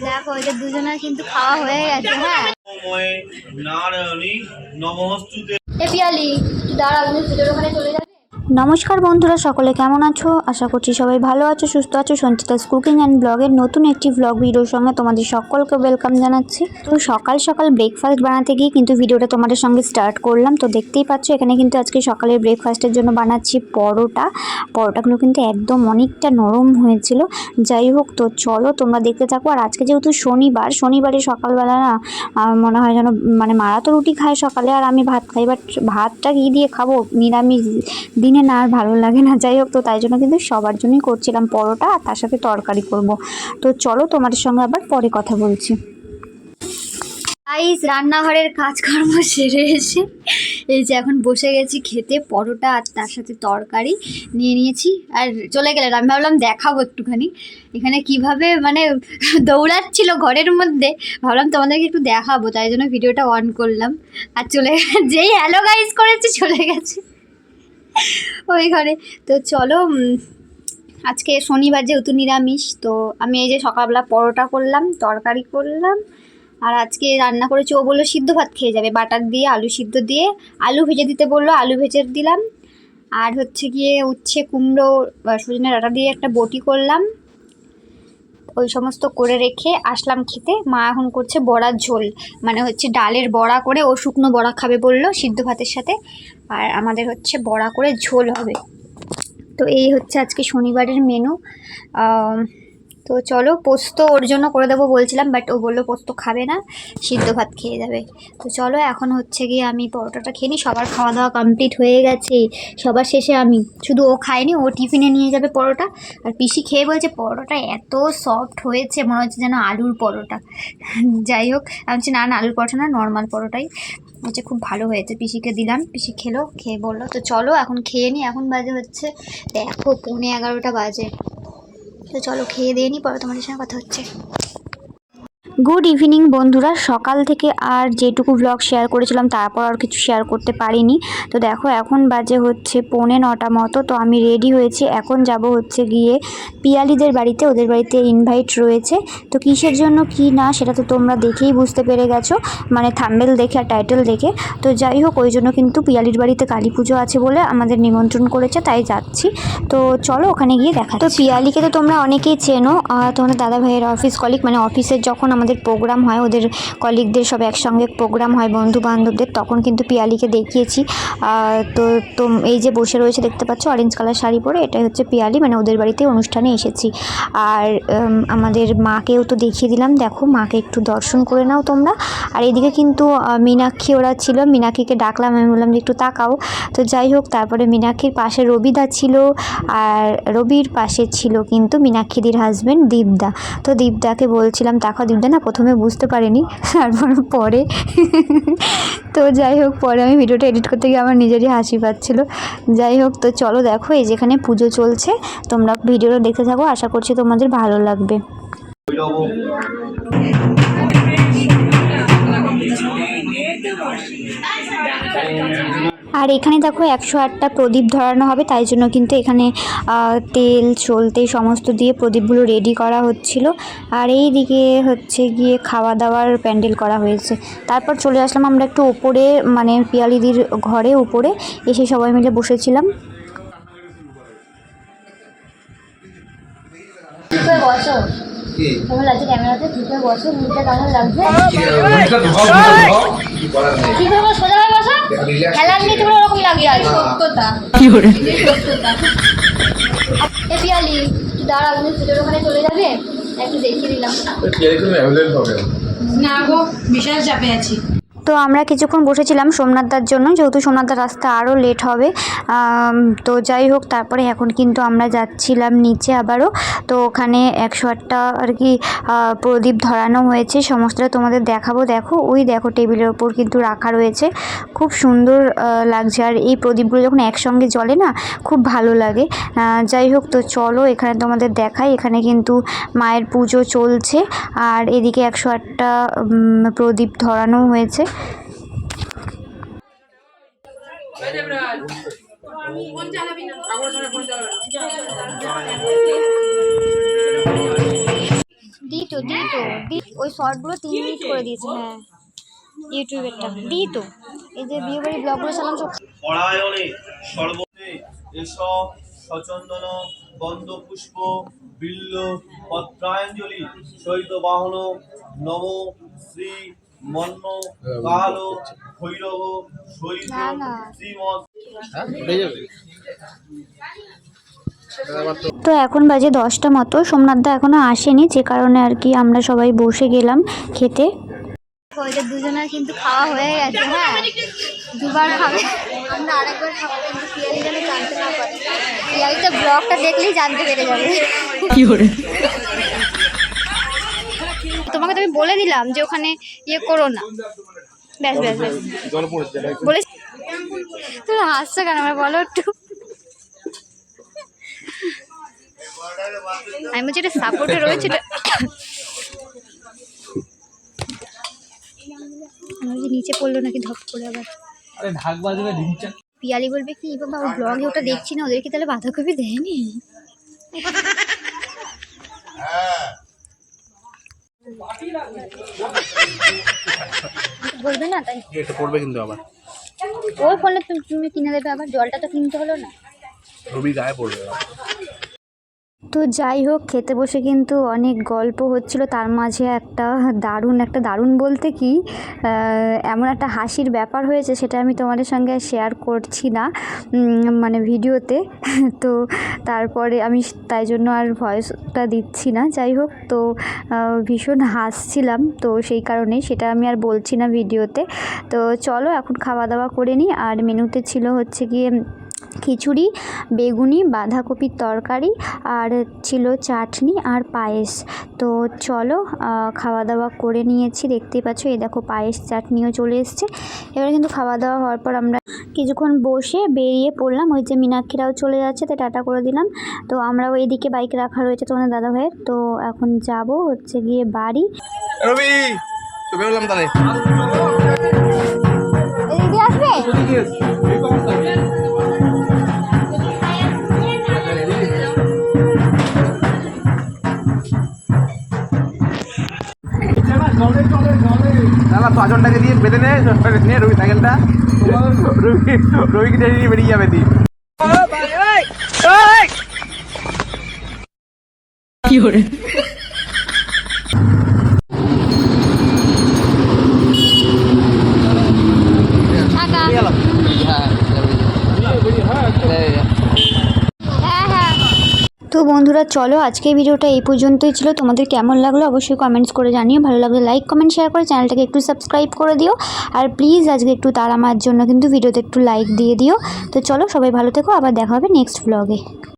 দেখো এটা দুজনের কিন্তু খাওয়া হয়ে গেছে হ্যাঁ? সময়ে নারায়ণী নমস্তুতে এ পিয়ালি দাঁড়া আমি পুজোর ওখানে চলে যাবে নমস্কার বন্ধুরা, সকলে কেমন আছো? আশা করছি সবাই ভালো আছো, সুস্থ আছো। সঞ্চিতাস কুকিং অ্যান্ড ব্লগের নতুন একটি ব্লগ ভিডিওর সঙ্গে তোমাদের সকলকে ওয়েলকাম জানাচ্ছি। তো সকাল সকাল ব্রেকফাস্ট বানাতে গিয়ে কিন্তু ভিডিওটা তোমাদের সঙ্গে স্টার্ট করলাম। তো দেখতেই পাচ্ছ, এখানে কিন্তু আজকে সকালের ব্রেকফাস্টের জন্য বানাচ্ছি পরোটা। পরোটাগুলো কিন্তু একদম অনেকটা নরম হয়েছিল। যাই হোক, তো চলো তোমরা দেখতে থাকো। আর আজকে যেহেতু শনিবার, শনিবারে সকালবেলা না আমার মনে হয় যেন মানে মারা তো রুটি খায় সকালে। আর আমি ভাত খাই বাট ভাতটা কী দিয়ে খাব? নিরামিষ দিনে না আর ভালো লাগে না। যাই হোক, তো তাই জন্য কিন্তু সবার জন্যই করছিলাম পরোটা আর তার সাথে তরকারি করব। তো চলো তোমাদের সঙ্গে আবার পরে কথা বলছি। আইস রান্নাঘরের কাজকর্ম সেরে এসে এই যে এখন বসে গেছি খেতে পরোটা আর তার সাথে তরকারি নিয়ে নিয়েছি। আর চলে গেলেন আমি ভাবলাম দেখাবো একটুখানি। এখানে কীভাবে মানে দৌড়াচ্ছিল ঘরের মধ্যে। ভাবলাম তোমাদেরকে একটু দেখাবো, তাই জন্য ভিডিওটা অন করলাম। আর চলে যেই হ্যালো গাইস করেছি, চলে গেছে। ওই ঘরে। তো চলো আজকে শনিবার যেহেতু নিরামিষ, তো আমি এই যে সকালবেলা পরোটা করলাম, তরকারি করলাম, আর আজকে রান্না করেছি, ও বলল সিদ্ধ ভাত খেয়ে যাবে, বাটার দিয়ে, আলু সিদ্ধ দিয়ে, আলু ভেজে দিতে বলল, আলু ভেজে দিলাম, আর হচ্ছে গিয়ে উচ্ছে, কুমড়ো সজনে ডাঁটা দিয়ে একটা বটি করলাম, ওই সমস্ত করে রেখে আসলাম খেতে, মা এখন করছে বড়ার ঝোল মানে হচ্ছে ডালের বড়া করে ও শুকনো বড়া খাবে বলল সিদ্ধ ভাতের সাথে আর আমাদের হচ্ছে বড়া করে ঝোল হবে। তো এই হচ্ছে আজকে শনিবারের মেনু তো চলো পোস্ত ওর জন্য করে দেবো বলছিলাম বাট ও বলল পোস্ত খাবে না, সিদ্ধ ভাত খেয়ে যাবে। তো চলো এখন হচ্ছে গিয়ে আমি পরোটাটা খেয়ে নিই, সবার খাওয়া দাওয়া কমপ্লিট হয়ে গেছে, সবার শেষে আমি। শুধু ও খায়নি, ও টিফিনে নিয়ে যাবে পরোটা। আর পিসি খেয়ে বলছে, পরোটা এত সফট হয়েছে, মনে হচ্ছে যেন আলুর পরোটা। যাই হোক, আমি বলছি, না না, আলুর পরোটা না নর্মাল পরোটাই। হচ্ছে খুব ভালো হয়েছে। পিসিকে দিলাম। পিসি খেলো, খেয়ে বলল, তো চলো, এখন খেয়ে নি। এখন বাজে হচ্ছে, দেখো, পৌনে এগারোটা বাজে। তো চলো, খেয়ে দিয়ে নি, পরে তোমাদের সঙ্গে কথা হচ্ছে। গুড ইভিনিং বন্ধুরা। সকাল থেকে আর যেটুকু ব্লগ শেয়ার করেছিলাম তারপর আর কিছু শেয়ার করতে পারিনি। তো দেখো, এখন বাজে হচ্ছে পৌনে নটা মতো। তো আমি রেডি হয়েছি। এখন যাব হচ্ছে গিয়ে পিয়ালিদের বাড়িতে। ওদের বাড়িতে ইনভাইট রয়েছে। তো কিসের জন্য, কি না, সেটা তো তোমরা দেখেই বুঝতে পেরে গেছো। মানে থাম্বেল দেখে আর টাইটেল দেখে। তো যাই হোক, ওই জন্য কিন্তু পিয়ালির বাড়িতে কালী পুজো আছে বলে আমাদের নিমন্ত্রণ করেছে, তাই যাচ্ছি। তো চলো, ওখানে গিয়ে দেখা তো পিয়ালিকে তো তোমরা অনেকেই চেনো। তোমাদের দাদা ভাইয়ের অফিস কলিগ মানে অফিসের যখন আমাদের প্রোগ্রাম হয়, ওদের কলিগদের সব একসঙ্গে প্রোগ্রাম হয় বন্ধু বান্ধবদের তখন কিন্তু পিয়ালিকে দেখিয়েছি। তো তো এই যে বসে রয়েছে, দেখতে পাচ্ছ অরেঞ্জ কালার শাড়ি পরে, এটাই হচ্ছে পিয়ালি। মানে ওদের বাড়িতে অনুষ্ঠানে এসেছি। আর আমাদের মাকেও তো দেখিয়ে দিলাম। দেখো, মাকে একটু দর্শন করে নাও তোমরা। আর এদিকে কিন্তু মীনাক্ষী ওরা ছিল। মীনাক্ষীকে ডাকলাম, আমি বললাম যে একটু তাকাও। তো যাই হোক, তারপরে মীনাক্ষীর পাশে রবিদা ছিল। আর রবির পাশে ছিল কিন্তু মীনাক্ষীদির হাজবেন্ড দীপদা। তো দীপদাকে বলছিলাম তাকাও দীপদা প্রথমে বুঝতে পারিনি, তারপর পরে। তো যাই হোক, পরে আমি ভিডিওটা এডিট করতে গিয়ে আমার নিজেরই হাসি পাচ্ছিলো। যাই হোক, তো চলো দেখো, এই যেখানে পুজো চলছে, তোমরা ভিডিওটা দেখতে থাকো, আশা করছি তোমাদের ভালো লাগবে। আর এখানে দেখো একশো আটটা প্রদীপ ধরানো হবে তাই জন্য কিন্তু এখানে তেল চলতে সমস্ত দিয়ে প্রদীপগুলো রেডি করা হচ্ছিল। আর এই দিকে হচ্ছে গিয়ে খাওয়া দাওয়ার প্যান্ডেল করা হয়েছে। তারপর চলে আসলাম আমরা একটু ওপরে মানে পিয়ালিদির ঘরে উপরে এসে সবাই মিলে বসেছিলাম। ঢুকে বসো। কেমন লাগছে ক্যামেরাতে বসো মুখটা হয়ে খেলার নিয়ে তোমার ওরকম লাগে আর সত্যতা। সত্যতা এ পিয়ালি তুই দাঁড়া তুমি পুজোর ওখানে চলে যাবে? একটু দেখিয়ে দিলাম। না গো বিশাল চাপে আছি। তো আমরা কিছুক্ষণ বসেছিলাম সোমনাথদার জন্য, যেহেতু সোমনাথদার রাস্তা আরও লেট হবে। তো যাই হোক, তারপরে এখন কিন্তু আমরা যাচ্ছিলাম নিচে আবারও। তো ওখানে একশো আটটা আর কি প্রদীপ ধরানো হয়েছে। সমস্তটা তোমাদের দেখাবো। দেখো, ওই দেখো টেবিলের ওপর কিন্তু রাখা রয়েছে। খুব সুন্দর লাগছে। আর এই প্রদীপগুলো যখন একসঙ্গে জ্বলে না, খুব ভালো লাগে। যাই হোক, তো চলো, এখানে তোমাদের দেখাই। এখানে কিন্তু মায়ের পুজো চলছে। আর এদিকে একশো আটটা প্রদীপ ধরানো হয়েছে। দি তো দি তো দি ওই শর্টগুলো তিন মিনিট করে দিয়েছে হ্যাঁ। ইউটিউবেরটা। দি তো এই যে বিয়ে বাড়ি ব্লগগুলো চালাম সব পরায়ণে সর্বতে এসব সচন্দন গন্ধ, পুষ্প, বিল্ল, পত্রাঞ্জলি সহিত বাহন নম শ্রী মন্ন কাল ভৈরব সহিত না, না। তো এখন বাজে দশটা মতো। সোমনাথদা এখনও আসেনি যে কারণে আর কি আমরা সবাই বসে গেলাম খেতে। দুজনের কিন্তু খাওয়া হয়ে গেছে হ্যাঁ? দুবার খাবে। আমরা আরেকবার খাব কিন্তু পিয়ালি যেন জানতে না পারে। পিয়ালি তো ব্লগটা দেখলেই জানতে পেরে যাবে। তোমাকে তো আমি বলে দিলাম যে ওখানে ইয়ে করো না। ব্যাস ব্যাস ব্যাস। বলে তুমি হাসছো কেন আমার বলো একটু। আমি বলছি এটা সাপোর্টে রয়েছে এটা আমার যে নিচে পড়ল নাকি ধপ করে আবার। পিয়ালি বলবে কি বাবা ব্লগে ওটা দেখছি না ওদেরকে তাহলে বাঁধাকপি দেয়নি? বলবে না তাই? এটা পড়বে কিন্তু আবার। ওই ফোনে তুমি তুমি কিনে দেবে আবার জলটা তো কিনতে হলো না। রবি গায়ে পড়বে। তো যাই হোক, খেতে বসে কিন্তু অনেক গল্প হচ্ছিল। তার মাঝে একটা দারুণ একটা দারুণ বলতে কি এমন একটা হাসির ব্যাপার হয়েছে, সেটা আমি তোমাদের সঙ্গে শেয়ার করছি না মানে ভিডিওতে। তো তারপরে আমি তাই জন্য আর ভয়েসটা দিচ্ছি না। যাই হোক, তো ভীষণ হাসছিলাম। তো সেই কারণে সেটা আমি আর বলছি না ভিডিওতে। তো চলো, এখন খাওয়া দাওয়া করে নিই। আর মেনুতে ছিল হচ্ছে গিয়ে খিচুড়ি বেগুনি বাঁধাকপির তরকারি আর ছিল চাটনি আর পায়েস। তো চলো খাওয়া দাওয়া করে নিয়েছি। দেখতেই পাচ্ছ এই দেখো পায়েস চাটনিও চলে এসছে। এবার কিন্তু খাওয়া দাওয়া হওয়ার পর আমরা কিছুক্ষণ বসে বেরিয়ে পড়লাম। ওই যে মীনাক্ষীরাও চলে যাচ্ছে তো টাটা করে দিলাম। তো আমরাও এইদিকে বাইক রাখা রয়েছে তোমাদের দাদা ভাইয়ের তো এখন যাব হচ্ছে গিয়ে বাড়ি। রবি চলে আসবে? তো আজনটাকে দিয়ে বেঁধে নে নিয়ে রবি সাইকেলটা। রবি রবিকে টেনে নিয়ে বেরিয়ে যাবে দি টাকা হ্যাঁ হ্যাঁ তো বন্ধুরা, চলো আজকে ভিডিওটা এই পর্যন্তই ছিল। তোমাদের কেমন লাগল অবশ্যই কমেন্টস করে জানিও। ভালো লাগলে লাইক কমেন্ট শেয়ার করে চ্যানেলটাকে একটু সাবস্ক্রাইব করে দিও। আর প্লিজ আজকে একটু তারা মার জন্য কিন্তু ভিডিওতে একটু লাইক দিয়ে দিও। তো চলো সবাই ভালো থেকো, আবার দেখা হবে নেক্সট ব্লগে